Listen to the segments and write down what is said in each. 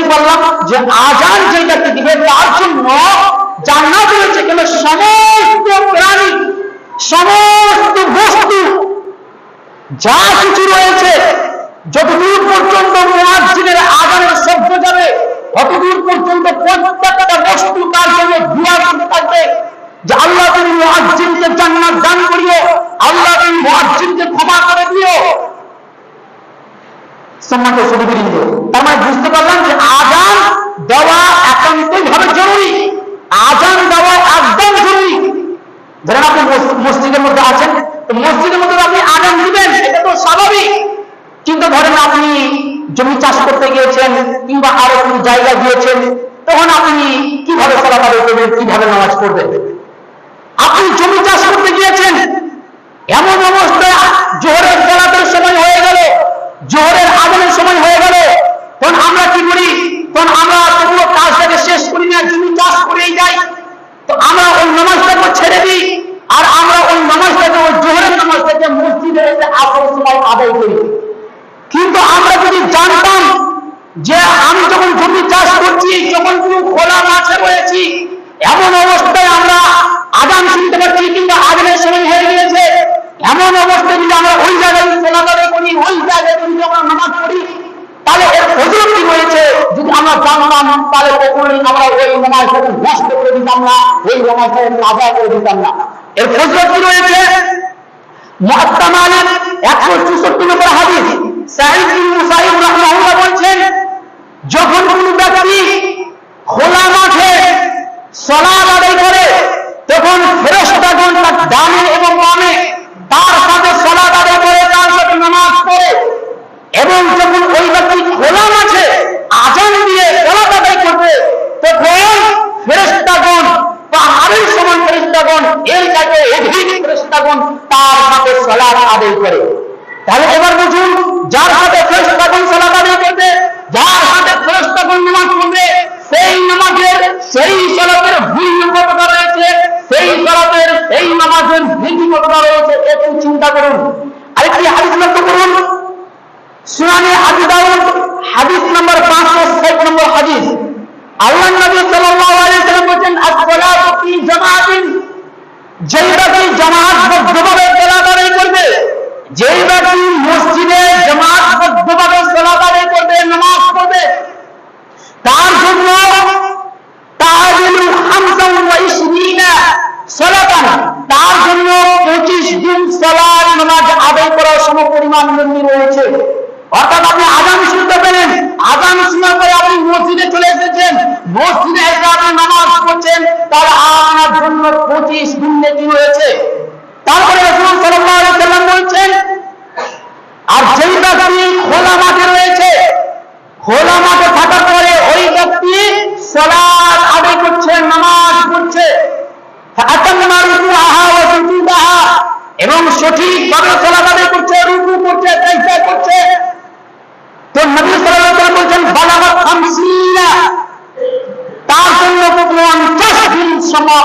কি বললাম? যে আজান ব্যক্তি দিবে, তার জন্য জান্নাত রয়েছে কেন সমস্ত প্রাণী, সমস্ত বস্তু, যা কিছু রয়েছে, যতদূর পর্যন্ত মুয়াজ্জিনের আজানের শব্দ যাবে, ততদূর পর্যন্ত প্রত্যেকটা বস্তু তার জন্য করতে থাকবে। যে আল্লাহ তুমি মুয়াজ্জিনকে জান্নাত দান করিও, আল্লাহ তুমি মুয়াজ্জিনকে ক্ষমা করে দিও সম্মানিত সুদীবৃন্দ তার মানে বুঝতে পারলাম যে আজান দেওয়া একান্তই ভাবে জরুরি। আজান দেওয়া একদম জরুরি। ধরেন আপনি মসজিদের মধ্যে আছেন মসজিদের মধ্যে আপনি আজান দিবেন এটা তো স্বাভাবিক। কিন্তু ধরেন আপনি জমি চাষ করতে গিয়েছেন কিংবা আরও কোনো জায়গা গিয়েছেন তখন আপনি কীভাবে সালাত আদায় করবেন, কীভাবে নামাজ পড়বেন? আপনি জমি চাষ করতে গিয়েছেন, এমন অবস্থায় জোহরের সালাতের সময় হয়ে গেল জোহরের আগুনের সময় হয়ে গেল। তখন আমরা কি করি? তখন আমরা তবুও কাজটাকে শেষ করি না জমি চাষ করেই যাই। তো আমরা ওই নামাজটাকে ছেড়ে দিই আর আমরা ওই নামাজটাকে ওই জোহরের নামাজটাকে মসজিদে এসে আসর সময় আদায় করি। কিন্তু আমরা যদি জানতাম যে আমি যখন জমি চাষ করছি, যখন কোনো খোলা মাঠে রয়েছি, এমন অবস্থায় আমরা আগাম শুনতে পাচ্ছি কিংবা আগামের সময় হয়ে গিয়েছে। এমন অবস্থায় যদি আমরা ওই জায়গায় চলাচলে করি, ওই জায়গায় যদি আমরা নামাজ পড়ি, তাহলে এর ফজর কি রয়েছে? যদি আমরা জানতাম, তাহলে কখনোই আমরা ওই নামাজটাকে নষ্ট করে দিতাম না, ওই নামাজটাকে কাজা করে দিতাম না। এর ফজর কি রয়েছে? মুআত্তা মালিক 164 নম্বর হাদিস সাঈদ বিন মুসাইব রাহমাহুল্লাহ বলছেন, যখন কোন ব্যক্তি খোলা মাঠে সালাত আদায় করে তখন ফেরেশতাগণ তার ডানে এবং বামে তার সাথে সালাত আদায় করে তার সাথে নামাজ পড়ে এবং যখন ওই ব্যক্তি খোলা মাঠে আজান দিয়ে সালাত আদায় করবে তখন ফেরেশতাগণ পাহাড়ের সমান ফেরেশতাগণ এর কাছে অধিক ফেরেশতাগণ তার সাথে সালাত আদায় করে তাহলে এবার বুঝুন যার হাতে ফেরেশতাগণ সালাত আদায় করবে যার হাতে ফেরেশতাগণ নামাজ পড়বে সেই নামাজের সেই সালাতের মূল্য কতটা রয়েছে সেই সালাতের সেই নামাজের বিধি কতটা রয়েছে, একটু চিন্তা করুন। আরেকটি হাদিস লক্ষ্য করুন। সুনানে আবু দাউদ, হাদিস নম্বর 560 নম্বর হাদিস। আল্লাহ নবী সাল্লাল্লাহু আলাইহি সাল্লাম বলেন as-salatu fi জামাআতিন। যেই ব্যক্তি জামাতবদ্ধভাবে সালাত আদায় করবে, যেই ব্যক্তি মসজিদে জামাতবদ্ধভাবে সালাত আদায় করবে, নামাজ পড়বে, তার জন্য ওয়া ইশরিনা সালাতান। তার জন্য 25 দিন সলার নামাজ আদায় করার সমপরিমাণ মন্দির রয়েছে। অর্থাৎ আপনি আজান শুনতে পেলেন। আজান শোনার পরে আপনি মসজিদে চলে এসেছেন। মসজিদে এসে আপনি নামাজ পড়ছেন। তার আপনার জন্য 25 দিন নেকি রয়েছে তারপরে রাসূল সাল্লাল্লাহু আলাইহি সাল্লাম বলছেন আর যেই ব্যক্তি খোলা মাঠে রয়েছে খোলা মাঠে থাকার পরে ওই ব্যক্তি সালাত আদায় করছে নামাজ পড়ছে ফাতাম্মা রুকুআহা ওয়া সুজুদাহা এবং সঠিকভাবে সালাত আদায় করছে রুকু করছে সাজদা করছে তো নবী সাল্লাল্লাহু আলাইহি ওয়াসাল্লাম বলছেন বালাগাত 50 তার জন্য 50 দিন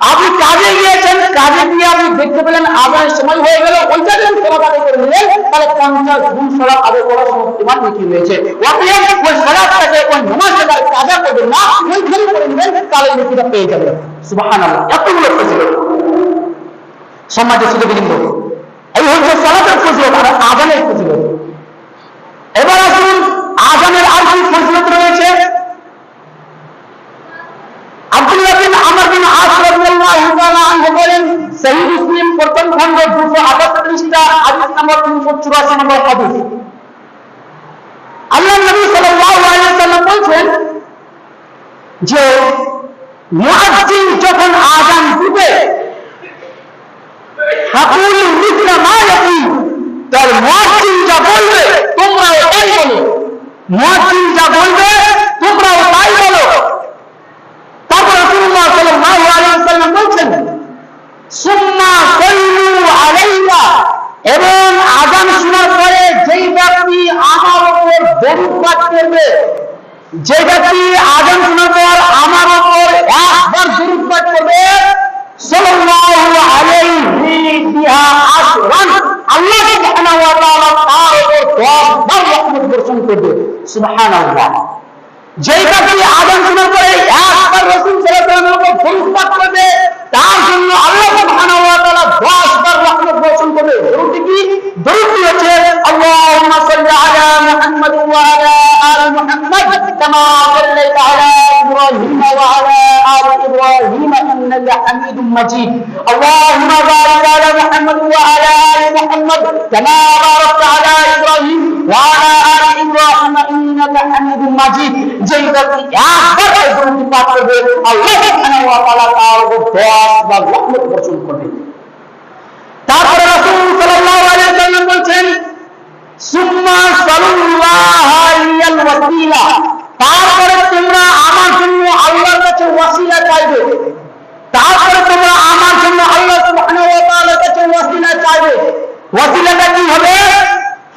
আপনি কাজে গিয়েছেন, কাজে গিয়ে আপনি দেখতে পেলেন আজানের সময় হয়ে গেল ওই জায়গায় সলাপ আদায় করে নিলেন তাহলে পঞ্চাশ গুণ আদায় করার ওই কাজা করবেন না এই এবার আসুন, আজানের আর কি ফজিলত রয়েছে? আব্দুল্লাহ আস রাদিয়াল্লাহু তাআলা আনহু বলেন, সহিহ মুসলিম প্রথম খণ্ড 238 টা হাদিস নম্বর 384 নম্বর হাদিস। আল্লাহ নবী সাল্লাল্লাহু আলাইহি যে যখন আযান দিবে তার মুয়াজ্জিন যা বলবে তোমরা যা বলবে পাঠ করবে। যে ব্যক্তি আজান শোনার পর আমার ওপর একবার দুরূদ পাঠ করবে, সাল্লাল্লাহু আলাইহি বিহা আশরান আল্লাহ সুবহানাহু ওয়া তাআলা তার উপর 10 রহমত বর্ষণ করবে। সুবহানাল্লাহ। যেই ব্যক্তি আজান শোনার পরে একবার রাসূল সাল্লাল্লাহু উপর করবে তার জন্য আল্লাহ সুবহানাহু ওয়া তাআলা 10 বার রহমত বর্ষণ করবে। দরুদ কি? দরুদ হচ্ছে আল্লাহুম্মা সাল্লি আলা মুহাম্মদ ওয়া আলা আলি মুহাম্মদ, কামা সাল্লাইতা আলা ইব্রাহিম ওয়া আলা আলি ইব্রাহিম ইন্নাকা হামিদুম মাজিদ। আল্লাহুম্মা বারিক আলা মুহাম্মদ ওয়া আলা আলি মুহাম্মদ, কামা বারাকতা আলা ইব্রাহিম ওয়া আলা আলি ইব্রাহিম ইন্নাকা হামিদুম মাজিদ যেই ব্যক্তি একবার দরুদ পাঠ করবে আল্লাহ সুবহানাহু ওয়া তাআলা তার উপর 10 বার রহমত বর্ষণ করবে। তারপরে রাসূল সাল্লাল্লাহু আলাইহি ওয়াসাল্লাম বলছেন, সুম্মা সাল্লাল্লাহু আলাইহিল ওয়াসিলা। তারপরে তোমরা আমার জন্য আল্লাহর কাছে ওয়াসিলা চাইবে। তারপরে তোমরা আমার জন্য আল্লাহ সুবহানাহু ওয়া তাআলার কাছে ওয়াসিলা চাইবে। ওয়াসিলাটা কি হবে?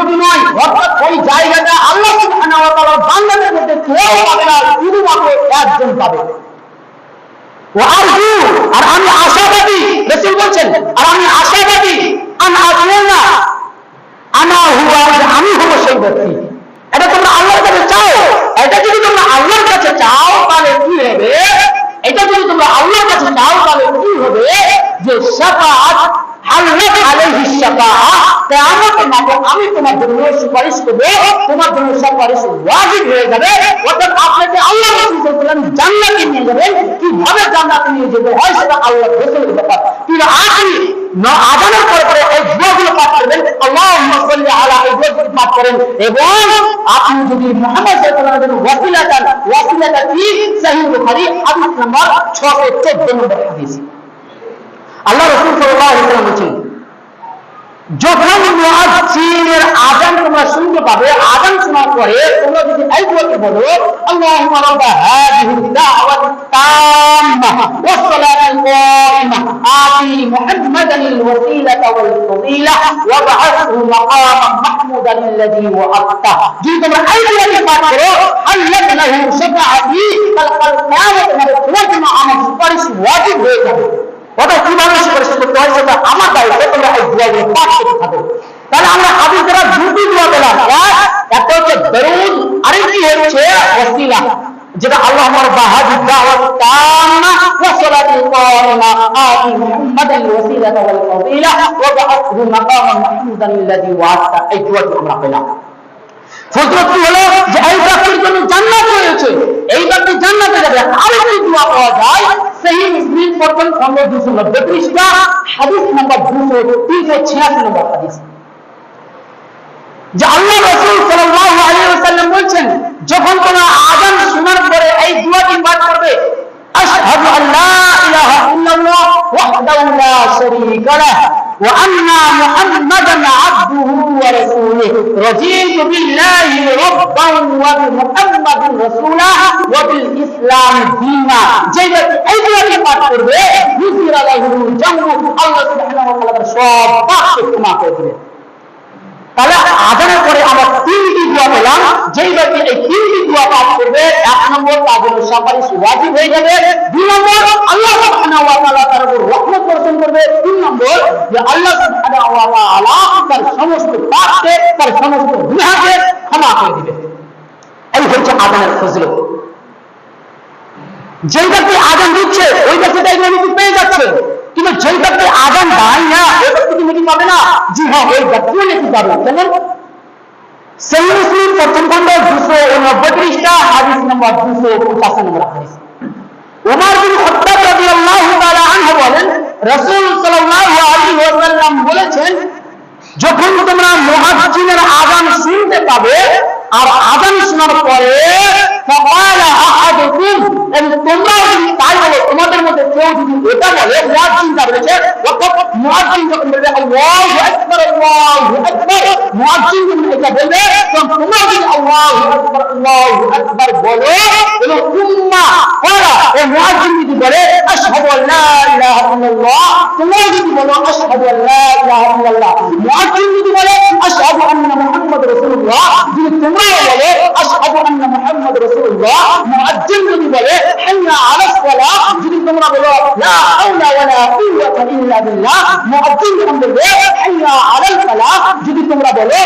উপযোগী নয়, অর্থাৎ ওই জায়গাটা আল্লাহ বান্দাদের মধ্যে কেউ পাবে না শুধুমাত্র একজন পাবে। আর আমি আশাবাদী, রাসূল আর আমি আশাবাদী, আন আমি সেই ব্যক্তি। এটা তোমরা আল্লাহর কাছে চাও। এটা যদি তোমরা আল্লাহর কাছে চাও, তাহলে কি হবে? এটা যদি তোমরা আল্লাহর কাছে চাও, তাহলে কি হবে? যে শাফাআত আল্লাহ আলাইহি আমি তোমার জন্য সুপারিশ করব, তোমার জন্য সুপারিশ ওয়াজিব হয়ে যাবে, অর্থাৎ আপনাকে আল্লাহ রাসূল জান্নাতে নিয়ে যাবেন কীভাবে জান্নাতে নিয়ে যাবে হয় সেটা আল্লাহ রাসূলের ব্যাপার। কিন্তু আপনি না আজানের পরে পরে এই দোয়াগুলো পাঠ করবেন, আল্লাহুম্মা সাল্লি আলা এই দোয়াগুলো পাঠ করেন, এবং আপনি যদি মুহাম্মদ সাল্লাল্লাহু আলাইহি ওয়াসিলা চান ওয়াসিলাটা কি? সহিহ বুখারী, হাদিস নাম্বার 614 নম্বর হাদিস। আল্লাহ সাল্লাল্লাহু যখন মুয়াজ্জিনের আযান তোমরা শুনতে পাবে আযান শোনার পরে তোমরা যদি এই দোয়াটি বলো, আল্লাহুম্মা রাব্বা হাদিহি দাওয়াত তাম্মা ওয়াস সালাতাল কাইমা, আতি মুহাম্মাদান আল ওয়াসিলাতা ওয়াল ফাদিলা ওয়া বা'আথহু মাকামান মাহমুদান আল্লাযী ওয়া'আতা যদি তোমরা এই দোয়াটি পাঠ করো, আল্লাহ লাহু শাফাআতি কাল কাল কিয়ামত মানে তোমার জন্য আমার সুপারিশ ওয়াজিব হয়ে যাবে। ওটা কীভাবে সুপারিশ করতে হয় সেটা আমার দায়িত্ব তোমরা এই দোয়াগুলো পাঠ করতে থাকো। তাহলে আমরা হাদিস দ্বারা দুটি দোয়া পেলাম। এক, একটা হচ্ছে দরুদ, আরেকটি হচ্ছে ওসিলা যেটা আল্লাহ আমার বাহাদি দাওয়াত তাম্মা ওয়া সালাতুল কাইমা আতি ওয়াল ফাদিলা ওয়া বা'আথহু মাকামান মাহমুদান আল্লাযী ওয়া'আতা এই দোয়াটি আমরা পেলাম। ফজলত কি হলো? যে এই ব্যক্তির জন্য জান্নাত রয়েছে। এই ব্যক্তি জান্নাতে যাবে। আরেকটি দোয়া পাওয়া যায়। সেই মুসলিম প্রথম খন্ড দুশো নব্বই পৃষ্ঠা, হাদিস নম্বর দুশো তিনশো ছিয়াশি নম্বর হাদিস। যে আল্লাহ রসুল সাল্লাল্লাহু আলাইহি ওয়াসাল্লাম বলছেন, যখন তোমরা আযান শোনার পরে এই দোয়াটি পাঠ করবে, আশহাদু আল্লা ইলাহা ইল্লাল্লাহ ওয়াহদাহু লা শারীকা লাহ وأن محمدا عبده ورسوله رضيت بالله ربا وبمحمد رسولا وبالإسلام دينا যেটা এই দোয়াটি পাঠ করবে গুফিরা লাহুল জান্নাত আল্লাহ সুবহানাহু ওয়া তাআলা সব পাপকে ক্ষমা করে দিবেন তাহলে আজানের পরে আমরা তিনটি দোয়া পেলাম। যেই ব্যক্তি এই তিনটি দোয়া পাঠ করবে, এক নম্বর জন্য সুপারিশ ওয়াজিব হয়ে যাবে। দুই নম্বর আল্লাহ সুবহানাহু তার উপর রহমত বর্ষণ করবে। তিন নম্বর যে আল্লাহ সুবহানাহু ওয়া তাআলা তার সমস্ত পাপকে, তার সমস্ত গুনাহকে ক্ষমা করে দিবে। এই হচ্ছে আজানের ফজিলত। যেই ব্যক্তি আজান দিচ্ছে, ওই ব্যক্তি তাই পেয়ে যাচ্ছে। কিন্তু যেই ব্যক্তি আজান না ওই ব্যক্তি কি পাবে না? জি হ্যাঁ ওই ব্যক্তিও নেকি পাবে কেমন সেই মুসলিম প্রথম খন্ড দুশো উনবত্রিশটা, হাদিস নম্বর দুশো পঁচাশি নম্বর হাদিস। ওমর বিন খাত্তাব রাদিয়াল্লাহু তাআলা আনহু বলেন, রাসূল সাল্লাল্লাহু আলাইহি ওয়াসাল্লাম বলেছেন, যখন তোমরা মুহাজ্জিনের আযান শুনতে পাবে, আর আযান শোনার পরে ফাআলা মধ্যে কেউ যদি এটা বলে মুয়াজ্জিন যা বলেছে অর্থাৎ মুয়াজ্জিন যখন বলবে আল্লাহু আকবার আল্লাহু আকবার মুয়াজ্জিন যখন এটা বলবে তখন তোমরা যদি আল্লাহু আকবার আল্লাহু আকবার বলো এবং উম্মা ওরা এই মুয়াজ্জিন যদি বলে আশহাদু আল্লা ইলাহা ইল্লাল্লাহ তোমরা যদি বলো আশহাদু আল্লা ইলাহা ইল্লাল্লাহ মুয়াজ্জিন যদি বলে আশহাদু আন্না মুহাম্মাদ রাসূলুল্লাহ যদি তোমরা বলে আশহাদু আন্না মুহাম্মাদ রাসূলুল্লাহ মুয়াজ্জিন যদি বলে হাইয়া আলাস সালাহ যদি তোমরা বলো লা হাওলা ওয়ালা কুওয়াতা ইল্লা বিল্লাহ যদি তোমরা বলো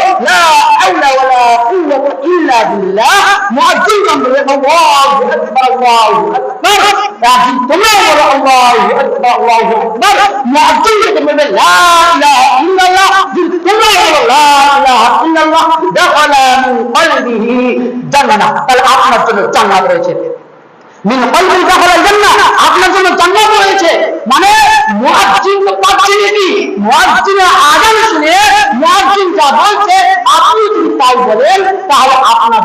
তোমরা বলো মিন আপনার জন্য জান্নাত রয়েছে আপনার জন্য জান্নাত রয়েছে। মানে শুনে বলেন আপনার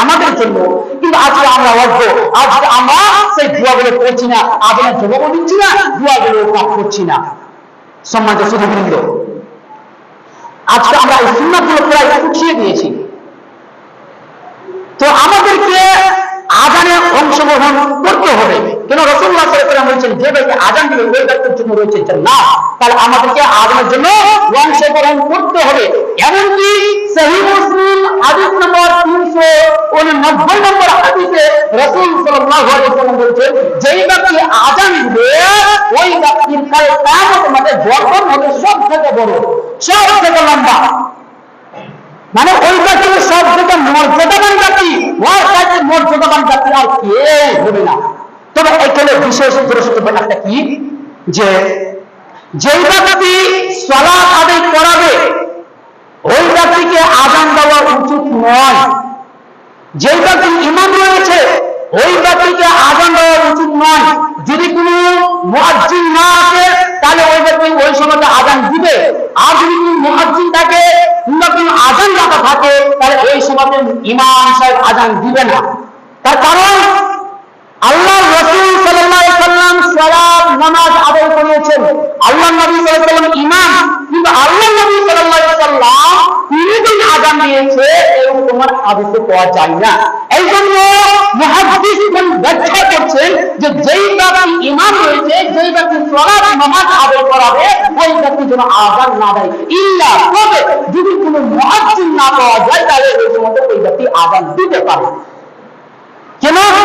আমাদের জন্য। কিন্তু আজকে আমরা অজ্ঞ। আজকে আমরা সেই দোয়াগুলো করছি না, আজানের জবাবও দিচ্ছি না, দোয়াগুলো পাঠ করছি না। সম্মানিত সুধীবৃন্দ আজকে আমরা এই সুন্নাতগুলো প্রায় উঠিয়ে দিয়েছি। তো আমাদেরকে আজানে অংশগ্রহণ করতে হবে। কেন রসুল্লাহ সাল্লাম বলছেন, যে ব্যক্তি আজান দিবে ওই ব্যক্তির জন্য রয়েছে না, তাহলে আমাদেরকে আজানের জন্য অংশগ্রহণ করতে হবে। এমনকি সহি মুসলিম হাদিস নম্বর তিনশো উননব্বই নম্বর হাদিসে রসুল সাল্লাল্লাহু আলাইহি ওয়াসাল্লাম বলছেন, যেই ব্যক্তি আজান দিবে, ওই ব্যক্তির কাল কিয়ামত মাঠে গর্জন হবে সব থেকে বড় সব থেকে লম্বা। মানে ওই ব্যক্তির সব থেকে মর্যাদাবান ব্যক্তি ওর কাছে মর্যাদাবান ব্যক্তি আর কেউ হবে না। তবে এখানে বিশেষ দ্রষ্টব্য একটা কি? যে যেই ব্যক্তি সলাৎ আদায় করাবে, ওই ব্যক্তিকে আজান দেওয়া উচিত নয়। যেই ব্যক্তি ইমাম রয়েছে, ওই ব্যক্তিকে আজান দেওয়া উচিত নয়। যদি কোনো মুয়াজ্জিন না আসে, তাহলে ওই ব্যক্তি ওই সময়টা আজান দিবে। আর যদি কোনো মুয়াজ্জিন থাকে থাকে তাহলে ওই সময়তে ইমাম সাহেব আজান দিবে না। তার কারণ আল্লাহ রসুল সাল্লাম সালাত, নামাজ আদায় করিয়েছেন আল্লাহ নবী সাল্লাম ইমাম। কিন্তু আল্লাহ নবী সাল্লাম তিনি দিন আজান দিয়েছে, এরকম তোমার হাদিসে পাওয়া যায় না। এই জন্য মুহাদ্দিসগণ ব্যাখ্যা করছেন যে যেই ব্যক্তি ইমাম রয়েছে, যেই ব্যক্তি সালাত, নামাজ আদায় করাবে ওই ব্যক্তি যেন আজান না দেয়। ইল্লা তবে যদি কোনো মুয়াজ্জিন না পাওয়া যায়, তাহলে ওই সময় ওই ব্যক্তি আজান দিতে পারে।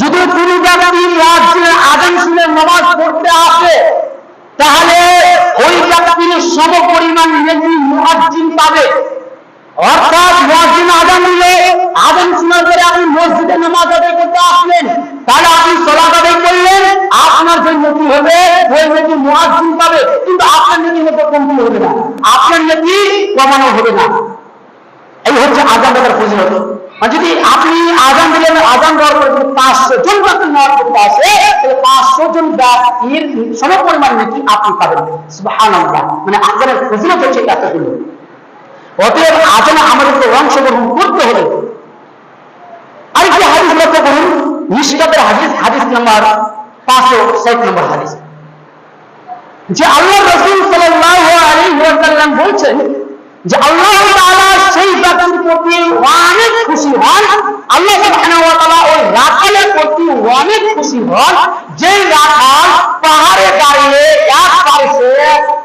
যদি কোনো ব্যক্তি আজান শুনে নামাজ পড়তে আসে, তাহলে ওই ব্যক্তির সম পরিমাণ পাবে। অর্থাৎ আপনি মসজিদে করতে তাহলে আপনি আপনার যে হবে? পাবে, কিন্তু আপনার হবে না। আপনার কমানো হবে না। এই হচ্ছে আজান আর যদি আপনি আজান দিলেন, আজান দেওয়ার পরে পাঁচশো জন ব্যক্তি নামাজ পড়তে আসে, তাহলে পাঁচশো জন ব্যক্তির সম পরিমাণ নাকি আপনি পাবেন। সুবহানাল্লাহ। মানে আজানের ফজিলত হচ্ছে এতগুলো অতএব আজানে আমাদেরকে অংশগ্রহণ করতে হবে। আরেকটি হাদিস লক্ষ্য করুন নিষ্কাতের হাদিস হাদিস নাম্বার পাঁচশো ষাট নম্বর হাদিস। যে আল্লাহ রসুল আলাইহি ওয়াসাল্লাম বলছেন যে আল্লাহ তাআলা সেই ব্যক্তির প্রতি অনেক খুশি হন। আল্লাহ সুবহানাহু ওয়া তাআলা ওই রাখালের প্রতি অনেক খুশি হন। যে রাখাল পাহাড়ে দাঁড়িয়ে এক পাশে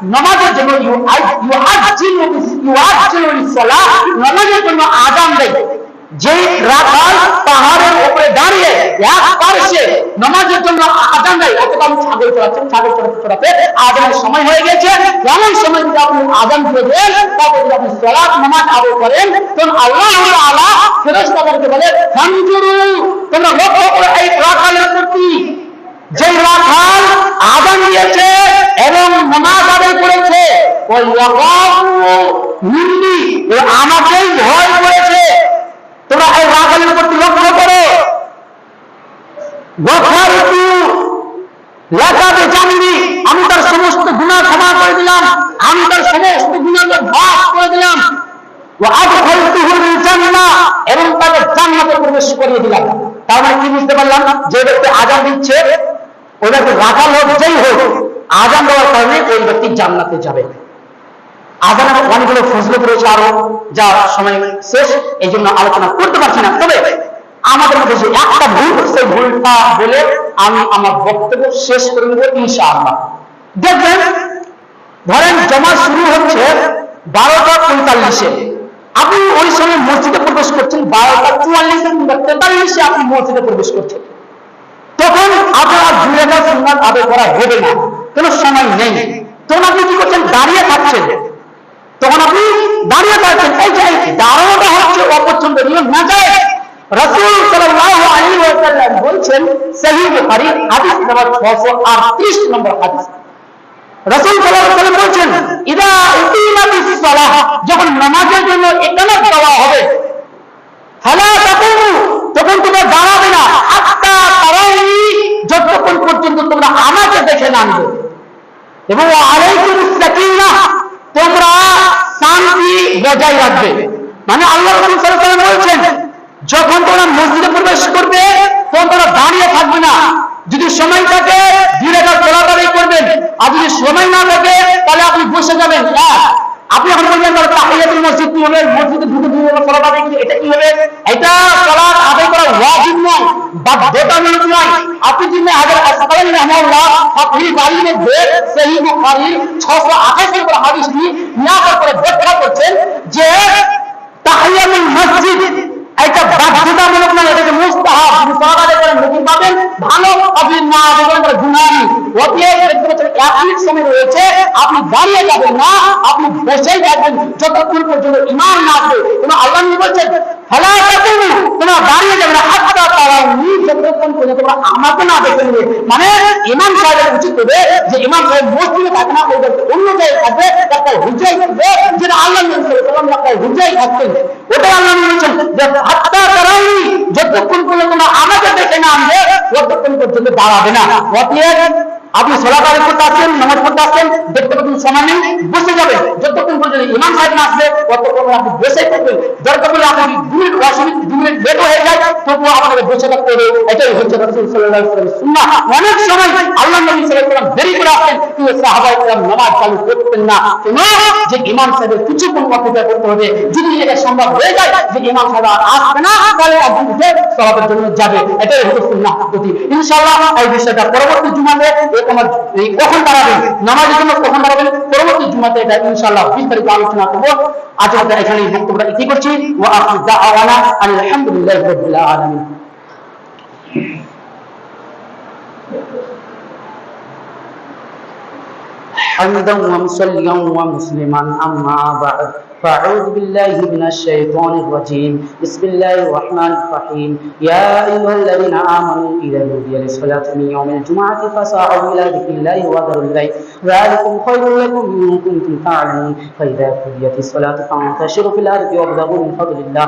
নামাজের জন্য ইউআজ্জিলু ইউআজ্জিলু সালাহ নামাজের জন্য আযান দেয়। যেই রাখাল পাহাড়ের উপরে দাঁড়িয়ে এক পার্শ্বে নামাজের জন্য আজান দেয়। অথবা আমি ছাগল চড়াচ্ছেন ছাগল চড়াতে চড়াতে আজানের সময় হয়ে গেছে। এমন সময় যদি আপনি আজান দিয়ে দেন তারপর যদি আপনি সলাৎ নামাজ আদায় করেন, তখন আল্লাহ আল্লাহ ফেরেশতাদেরকে বলে, ফানজুরু, তোমরা লক্ষ্য করো, এই রাখালের প্রতি যে রাখাল আজান দিয়েছে এবং নামাজ আদায় করেছে আমাকেই ভয় করেছে। তোমরা এই রাখালের প্রতি লক্ষ্য করো। আমি তার সমস্ত গুনাহ ক্ষমা করে দিলাম। আমি তার সমস্ত গুনাহকে মাফ করে দিলাম। এবং তাকে জান্নাতে প্রবেশ করিয়ে দিলাম। তার মানে কি বুঝতে পারলাম? যে ব্যক্তি আজান দিচ্ছে ব্যক্তি রাখাল হোক, যেই হোক আজান দেওয়ার কারণে ওই ব্যক্তি জান্নাতে যাবে। আজানের অনেকগুলো ফজলত রয়েছে আরও, যা সময় শেষ, এই জন্য আলোচনা করতে পারছি না। তবে আমাদের মধ্যে যে একটা ভুল সেই ভুলটা বলে আমি আমার বক্তব্য শেষ করে দেবো ইনশাআল্লাহ। দেখবেন ধরেন জমা শুরু হচ্ছে বারোটা পঁয়তাল্লিশে। আপনি ওই সময় মসজিদে প্রবেশ করছেন, বারোটা চুয়াল্লিশে কিংবা তেতাল্লিশে আপনি মসজিদে প্রবেশ করছেন। তখন আপনার হাজার সুন্নাত আদায় করা হবে না, কোনো সময় নেই। তখন আপনি কি করছেন? দাঁড়িয়ে থাকছেন। তখন আপনি দাঁড়িয়ে থাকছেন, এই যে দাঁড়ানোটা হচ্ছে অপছন্দ নিয়ম না যায় বলছেন, সহিহ বুখারী, হাদিস নম্বর 638 নম্বর হাদিস। রাসূল সাল্লাল্লাহু আলাইহি ওয়াসাল্লাম বলছেন, ইদা উকিমাতিস সালাহ যখন নামাজের জন্য ইকামত দেওয়া হবে তখন তোমরা দাঁড়াবে না, হাত্তা তারাউনি যতক্ষণ পর্যন্ত তোমরা আমাকে দেখে নামবে এবং আলাইকুম সাকিনা তোমরা শান্তি বজায় রাখবে। মানে আল্লাহ বলছেন যখন তোমরা মসজিদে প্রবেশ করবে, তখন তোমরা দাঁড়িয়ে থাকবে না। যদি সময় থাকে ধীরে চলাচলই করবেন। আর যদি সময় না থাকে, তাহলে আপনি বসে যাবেন। হ্যাঁ আপনি এখন বলবেন তাহিয়াতুল মসজিদ কি হবে মসজিদে ঢুকে ঢুকে এটা কি হবে এটা সালাত আদায় করা ওয়াজিব নয় বাধ্যতামূলক নয় আপনি যদি হাজার আসকালানি রহমাল্লাহ ফাতহি বাড়ির মধ্যে, সহিহ বুখারী 628 নম্বর হাদিসটি নিয়ে করে ব্যাখ্যা না গুনাহি অতএব দেখতে পাচ্ছেন এক মিনিট সময় রয়েছে। আপনি দাঁড়িয়ে যাবেন না, আপনি বসেই থাকবেন যতক্ষণ পর্যন্ত ইমান না আসবে, কোনো আল্লাহ বলছেন হেলা তোমরা দাঁড়িয়ে যাবে না। হাত্তা তারাউনি, যতক্ষণ পর্যন্ত তোমরা আমাকে না দেখে নেবে। মানে ইমাম সাহেবের উচিত হবে যে ইমাম সাহেব মসজিদে থাকে না, ওই অন্য থাকবে একটা হুজাই থাকবে, যেটা আল্লাহ একটা হুজাই থাকতেন ওটা আল্লাহ বলছেন যে হাত্তা তারাউনি, যতক্ষণ পর্যন্ত আমাকে দেখে না আনবে ততক্ষণ পর্যন্ত দাঁড়াবে না। আপনি সোলা আদায় করতে আসছেন, নামাজ পড়তে আসছেন, দেখতে পাচ্ছেন সময় নেই, বসে যাবেন যতক্ষণ পর্যন্ত ইমাম সাহেব না আসবে, ততক্ষণ আপনি বসে থাকবেন। দরকার পড়লে আপনি দু মিনিট দশ মিনিট দু মিনিট লেট হয়ে যায়, তবুও আমাদের বসে থাকতে হবে। এটাই হচ্ছে অনেক সময় আল্লাহ নবী আলাইহি দেরি করে আসতেন কিন্তু সাহাবায়ে কেরাম নামাজ চালু করতেন না। কেন? যে ইমাম সাহেবের কিছুক্ষণ অপেক্ষা করতে হবে। যদি এটা সম্ভব হয়ে যায় যে ইমাম সাহেব আর আসবে না, তাহলে একজন উঠে সলাতের জন্য যাবে। এটাই হচ্ছে সুন্নাহ পদ্ধতি ইনশাআল্লাহ এই বিষয়টা পরবর্তী জুমাতে তোমার এই কখন দাঁড়াবেন নামাজের জন্য কখন দাঁড়াবেন পরবর্তী জুমাতে এটা ইনশাআল্লাহ বিস্তারিত আলোচনা করবো আজ আমরা এখানে এই বক্তব্যটা ইতি করছি ওয়া আখিরু দাওয়ানা আলহামদুলিল্লাহি রাব্বিল আলামিন حمدا ومصليا ومسلما اما بعد فأعوذ بالله من الشيطان الرجيم. بسم الله الرحمن الرحيم. يا أيها الذين آمنوا إذا نودي للصلاة من يوم الجمعة فسعوا إلى ذكر الله وذروا البيع ذلكم خير لكم إن كنتم تعلمون. فإذا قضيت الصلاة فانتشروا في الأرض وابتغوا من فضل الله.